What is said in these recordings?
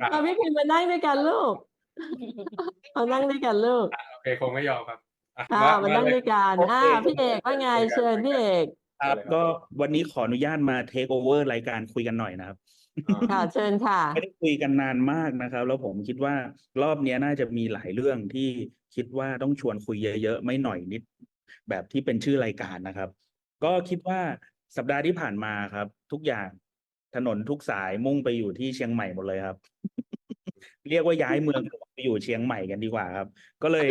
ครับเอาพี่พิมพ์มานั่งด้วยกันลูกมานั่งด้วยกันลูกอะโอเคคงไม่ยอมครับอะค่ะว่ามาว่านั่งเลยด้วยกันโอเคอ่าพี่เอกว่าไงคุยกันเชิญคุยกันพี่เอกครับเลยครับก็วันนี้ขออนุญาตมาเทคโอเวอร์รายการคุยกันหน่อยนะครับอ่าค่ะเชิญค่ะไม่ได้คุยกันนานมากนะครับ แล้วผมคิดว่ารอบเนี้ยน่าจะมีหลายเรื่องที่คิดว่าต้องชวนคุยเยอะๆไม่หน่อยนิด แบบที่เป็นชื่อรายการนะครับ ก็คิดว่าสัปดาห์ที่ผ่านมาครับ ทุกอย่าง ถนนทุกสายมุ่งไปอยู่ที่เชียงใหม่หมดเลยครับ เรียกว่าย้ายเมืองไปอยู่เชียงใหม่กันดีกว่าครับ ก็เลย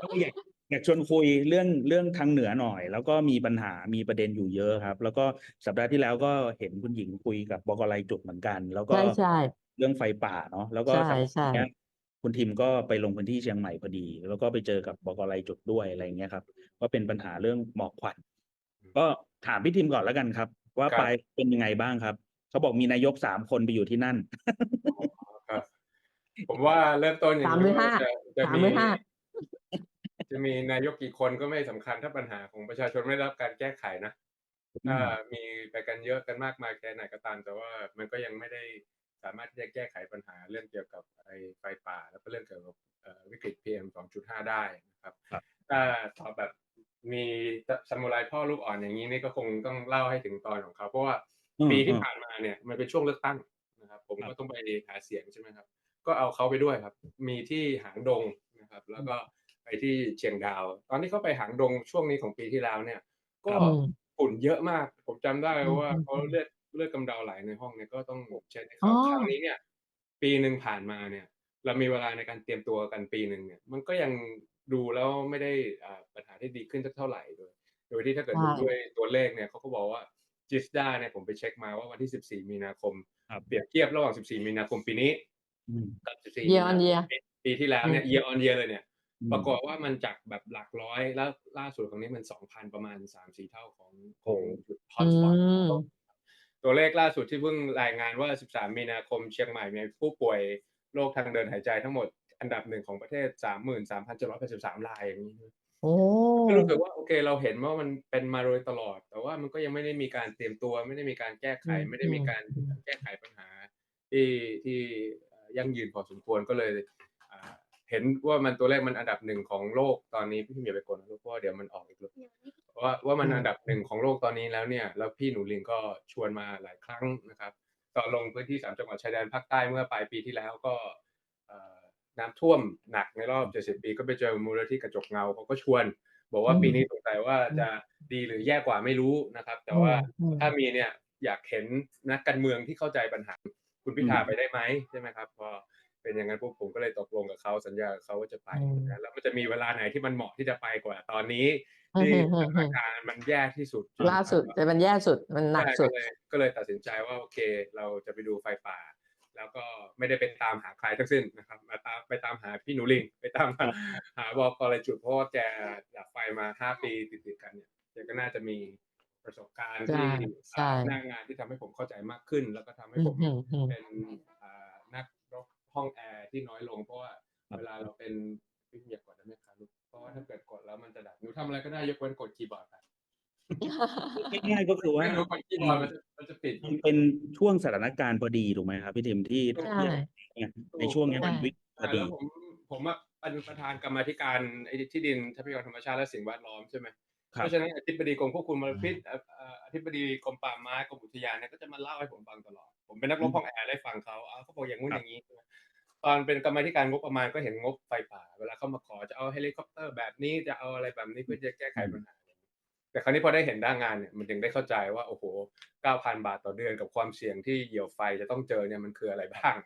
ก็อยากอยากชวนคุยเรื่องเรื่องทางเหนือหน่อย แล้วก็มีปัญหามีประเด็นอยู่เยอะครับ แล้วก็สัปดาห์ที่แล้วก็เห็นคุณหญิงคุยกับบกรายจุดเหมือนกัน แล้วก็ใช่ใช่เรื่องไฟป่าเนาะแล้วก็ใช่สัปดาห์ใช่เนี้ยคุณทิมก็ไปลงพื้นที่เชียงใหม่พอดี แล้วก็ไปเจอกับบกรายจุดด้วยอะไรอย่างเงี้ยครับ ก็เป็นปัญหาเรื่องหมอกควันก็ถามพี่ทิมก่อนแล้วกันครับ ว่าครับ ไปเป็นยังไงบ้างครับเขาบอกมีนายกสามคนไปอยู่ที่นั่น ครับ ผมว่าเริ่มต้นอย่างสามหรือนี้ห้าจะจะสามมี หรือห้า จะมีนายกกี่คนก็ไม่สำคัญถ้าปัญหาของประชาชนไม่ได้รับการแก้ไขนะถ้ามีไปกันเยอะกันมากมายแค่ไหนก็ตาม แต่ว่ามันก็ยังไม่ได้สามารถที่จะแก้ไขปัญหาเรื่องเกี่ยวกับไอ้ไฟป่า แล้วก็เรื่องเกี่ยวกับเอ่อวิกฤต PM 2.5 ได้นะครับครับ ถ้าตอบแบบ มีซามูไรพ่อลูกอ่อนอย่างนี้นี่ก็คงต้องเล่าให้ถึงตอนของเขาเพราะว่าอืมปีที่อืมผ่านมาเนี่ยมันเป็นช่วงเลือกตั้งนะครับ ผมครับก็ต้องไปหาเสียงใช่ไหมครับ ก็เอาเขาไปด้วยครับ มีที่หางดงนะครับ แล้วก็ไปที่เชียงดาว ตอนที่เขาไปหางดงช่วงนี้ของปีที่แล้วเนี่ย ก็อืมฝุ่นเยอะมาก ผมจำได้อืมว่าอืมเขาเลือดเลือดกำเดาไหลในห้องเนี่ยก็ต้องเช็ดให้อ๋เขาอครั้งนี้เนี่ย ปีหนึ่งผ่านมาเนี่ย เรามีเวลาในการเตรียมตัวกันปีหนึ่งเนี่ย มันก็ยังดูแล้วไม่ได้อ่าปัญหาที่ดีขึ้นสักเท่าไหร่โดยโดยที่ถ้าเกิดใช่ดูด้วยตัวเลขเนี่ยเขาก็บอกว่าจิสดาเนี่ยผมไปเช็คมาว่าวันที่ 14 มีนาคมครับเปรียบเทียบระหว่าง 14 มีนาคมปีนี้อืมกับ14 Year on มีนาคม year ปีปีที่แล้วเนี่ย year on year เลยเนี่ยอืมปรากฏว่ามันจากแบบหลักร้อยแล้วล่าสุดของนี้มัน 2,000 ประมาณ 3-4 เท่าของของจุดฮอตอืสปอตมตัวเลขล่าสุดที่เพิ่งรายงานว่า 13 มีนาคมเชียงใหม่มีผู้ป่วย โรคทางเดินหายใจทั้งหมดอันดับหนึ่งของประเทศ 33,783รายอย่างนี้โอ้ก็รู้สึกว่าโอเคเราเห็นว่ามันเป็นมาโดยตลอด แต่ว่ามันก็ยังไม่ได้มีการเตรียมตัว ไม่ได้มีการแก้ไขอืมไม่ได้มีการอืมแก้ไขปัญหา ที่ที่เอ่อยั่งยืนพอสมควรก็เลยอ่าเห็นว่ามันตัวเลขมันอันดับหนึ่งของโลกตอนนี้พี่อย่าไปกดนะลูกเพราะว่าเดี๋ยวมันออกอีกลูกว่าว่ามันอันดับหนึ่งของโลกตอนนี้แล้วเนี่ย แล้วพี่หนูลิงก็ชวนมาหลายครั้งนะครับ ตอนลงพื้นที่สามจังหวัดชายแดนภาคใต้เมื่อปลายปีที่แล้วก็เอ่อน้ำท่วมหนักในรอบ70ปี ก็ไปเจอมูลนิธิกระจกเงาเขาก็ชวน บอกว่าอืมปีนี้สงสัยว่าจะดีหรือแย่กว่าไม่รู้นะครับ แต่ว่าอืมถ้ามีเนี่ยอยากเห็นนักการเมืองที่เข้าใจปัญหาคุณพิธาอืมไปได้ไหมใช่ไหมครับพอเป็นอย่างนั้นปุ๊บผมก็เลยตกลงกับเขาสัญญากับเขาว่าจะไปอืมนะแล้วมันจะมีเวลาไหนที่มันเหมาะที่จะไปกว่าตอนนี้อืม ที่อืสมถาอืนมการณ์มันแย่ที่สุดล่าสุดแต่มันแย่สุดมันหนักใช่สุดก็เลยก็เลยตัดสินใจว่าโอเค เราจะไปดูไฟป่า แล้วก็ไม่ได้เป็นตามหาใครทั้งสิ้นนะครับมาตามไปตามหาพี่หนูลิงไปตามหาหาบอกอะไรจุดเพราะว่าแกดับไฟมาห้าปีติดๆกันเนี่ยแกก็น่าจะมีประสบการณ์ใช่ที่ใช่หน้างานที่ทำให้ผมเข้าใจมากขึ้น แล้วก็ทำให้อืผมมอืมอืมเป็นอ่านักรบห้องแอร์ที่น้อยลงเพราะว่าครับเวลาเราเป็นพี่อยากกดได้ไหมครับลูกเพราะ ว่าถ้าเกิดกดแล้วมันจะดับหนูทำอะไรก็ได้ยกเว้นกดคีย์บอร์ดครับง่ายๆก็คือว่าถ้าหนูกดคีย์บอร์ดมันจะมันจะปิดมันเป็นช่วงสถานการณ์พอดีถูกไหมครับพี่ทิมที่ใช่เนี่ยในช่วงเนี้ยมันใช่วิกฤตพออ่าดีแล้วผมผมอะเป็นประธานกรรมาธิการไอ้ที่ดินทรัพยากรธรรมชาติและสิ่งแวดล้อมใช่ไหมครับเพราะฉะนั้นอธิบดีกรมควบคุมมลพิษเอ่อเอ่ออธิบดีกรมป่าไม้กรมอุทยานเนี่ยก็จะมาเล่าให้ผมฟังตลอด ผมเป็นนักรบห้องแอร์ได้ฟังเขาอ้าวเขาบอกอย่างงู้นอย่างนี้ใช่ไหมตอนเป็นกรรมาธิการงบประมาณก็เห็นงบไฟป่า เวลาเขามาขอจะเอาเฮลิคอปเตอร์แบบนี้จะเอาอะไรแบบนี้เพื่อจะแก้ไขปัญหาแต่คราวนี้พอได้เห็นหน้างานเนี่ยมันถึงได้เข้าใจว่าโอ้โห 9,000 บาทต่อเดือนกับความเสี่ยงที่เหยี่ยวไฟจะต้องเจอเนี่ยมันคืออะไรบ้าง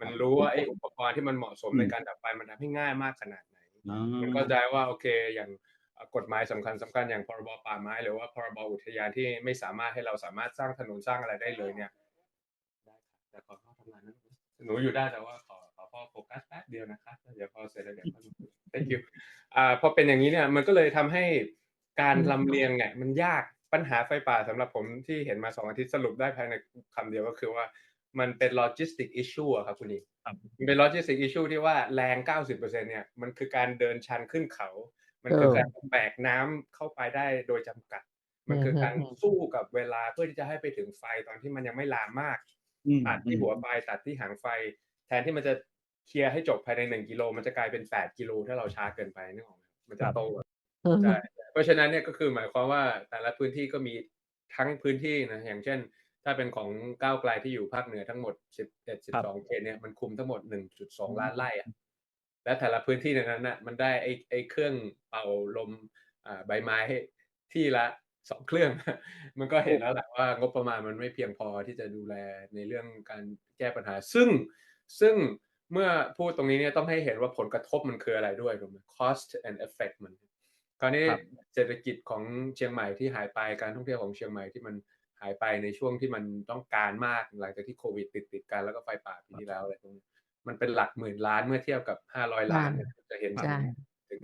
มันรู้ว่าไอ้อุปกรณ์ที่มันเหมาะสมอืมในการดับไฟมันทำให้ง่ายมากขนาดไหนอ๋อมันเข้าใจว่าโอเคอย่างเอ่อกฎหมายสำคัญสำคัญอย่างพรบป่าไม้ หรือว่าพรบอุทยานที่ไม่สามารถให้เราสามารถสร้างถนนสร้างอะไรได้เลยเนี่ยได้ค่ะแต่ขอพ่อทำงานนะหนูอยู่ได้แต่ว่าขอข อพ่อโฟกัสแป๊บเดียวนะคะเดี๋ยวพอเสร็จแล้วเดี๋ยวพ่อมาคุย thank you อ่าพอเป็นอย่างนี้เนี่ยมันก็เลยทำให้การอืมลำเลียงเนี่ยมันยากปัญหาไฟป่าสำหรับผมที่เห็นมาสองอาทิตย์สรุปได้ภายในคำเดียวก็คือว่ามันเป็น logistic issue อะครับคุณอีครับมันเป็น logistic issue ที่ว่าแรง 90%เนี่ยมันคือการเดินชันขึ้นเขา มันคือเออการแบกน้ำเข้าไปได้โดยจำกัด มันคือการอืมอืมสู้กับเวลาเพื่อที่จะให้ไปถึงไฟตอนที่มันยังไม่ลามมากอืมตัดที่หัวไฟตัดที่หางไฟ แทนที่มันจะ เคลียร์ให้จบภายในหนึ่งกิโลมันจะกลายเป็นแปดกิโลถ้าเราช้าเกินไปนึกออกไหมมันจะโตใช่เพราะฉะนั้นเนี่ยก็คือหมายความว่าแต่ละพื้นที่ก็มีทั้งพื้นที่นะอย่างเช่น ถ้าเป็นของก้าวไกลที่อยู่ภาคเหนือทั้งหมด11 12เขตเนี่ยมันคุมทั้งหมด1.2ล้านไร่อะและแต่ละพื้นที่ในนั้นน่ะมันได้ไอ้ไอ้เครื่องเป่าลมอ่าใบไม้ที่ละสองเครื่อง มันก็เห็นแล้วแหละว่างบประมาณมันไม่เพียงพอที่จะดูแลในเรื่องการแก้ปัญหา ซึ่งซึ่ง เมื่อพูดตรงนี้เนี่ยต้องให้เห็นว่าผลกระทบมันคืออะไรด้วยถูกไหม cost and effect มันคราวนี้ครับเศรษฐกิจของเชียงใหม่ที่หายไปการท่องเที่ยวของเชียงใหม่ที่มันหายไปในช่วงที่มันต้องการมากหลังจากที่โควิดติดติดๆกันแล้วก็ไฟป่าปีที่แล้วอะไรตรงนี้มันเป็นหลักหมื่นล้านเมื่อเทียบกับห้าร้อยล้านเนี่ยจะเห็นใช่ถึง